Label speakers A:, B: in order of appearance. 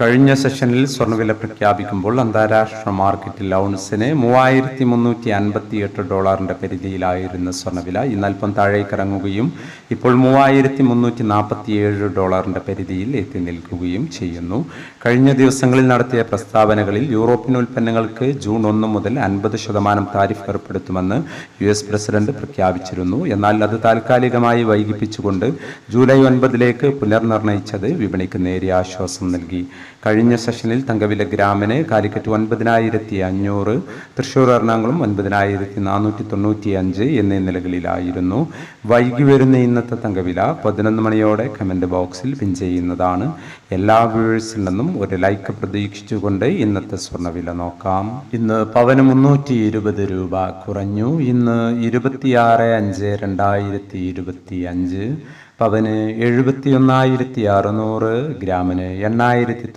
A: കഴിഞ്ഞ സെഷനിൽ സ്വർണവില പ്രഖ്യാപിക്കുമ്പോൾ അന്താരാഷ്ട്ര മാർക്കറ്റിൽ ഔൺസിന് മൂവായിരത്തി മുന്നൂറ്റി അൻപത്തി എട്ട് ഡോളറിന്റെ പരിധിയിലായിരുന്ന സ്വർണവില ഇന്ന് അല്പം താഴേക്ക് ഇറങ്ങുകയും ഇപ്പോൾ മൂവായിരത്തി മുന്നൂറ്റി നാൽപ്പത്തി ഏഴ് ഡോളറിന്റെ പരിധിയിൽ എത്തി നിൽക്കുകയും ചെയ്യുന്നു. കഴിഞ്ഞ ദിവസങ്ങളിൽ നടത്തിയ പ്രസ്താവനകളിൽ യൂറോപ്യൻ ഉൽപ്പന്നങ്ങൾക്ക് ജൂൺ ഒന്ന് മുതൽ അൻപത് ശതമാനം താരിഫ് ഏർപ്പെടുത്തുമെന്ന് യു എസ് പ്രസിഡന്റ് പ്രഖ്യാപിച്ചിരുന്നു. എന്നാൽ അത് താൽക്കാലികമായി വൈകിപ്പിച്ചുകൊണ്ട് ജൂലൈ ഒൻപതിലേക്ക് പുനർനിർണയിച്ചത് വിപണിക്ക് നേരിയ ആശ്വാസം നൽകി. കഴിഞ്ഞ സെഷനിൽ തങ്കവില ഗ്രാമിന് കാലിക്കറ്റ് ഒൻപതിനായിരത്തി അഞ്ഞൂറ് തൃശ്ശൂർ എറണാകുളം ഒൻപതിനായിരത്തി നാനൂറ്റി തൊണ്ണൂറ്റി അഞ്ച് എന്നീ നിലകളിലായിരുന്നു. വൈകി വരുന്ന ഇന്നത്തെ തങ്കവില പതിനൊന്ന് മണിയോടെ കമന്റ് ബോക്സിൽ പിൻ ചെയ്യുന്നതാണ്. എല്ലാ വ്യൂവേഴ്സിൽ നിന്നും ഒരു ലൈക്ക് പ്രതീക്ഷിച്ചുകൊണ്ട് ഇന്നത്തെ സ്വർണവില നോക്കാം. ഇന്ന് പവന് മുന്നൂറ്റി ഇരുപത് രൂപ കുറഞ്ഞു. ഇന്ന് ഇരുപത്തിയാറ് അഞ്ച് രണ്ടായിരത്തി ഇരുപത്തി അഞ്ച്. പവന് എഴുപത്തി ഒന്നായിരത്തി അറുന്നൂറ് ഗ്രാമിന് എണ്ണായിരത്തി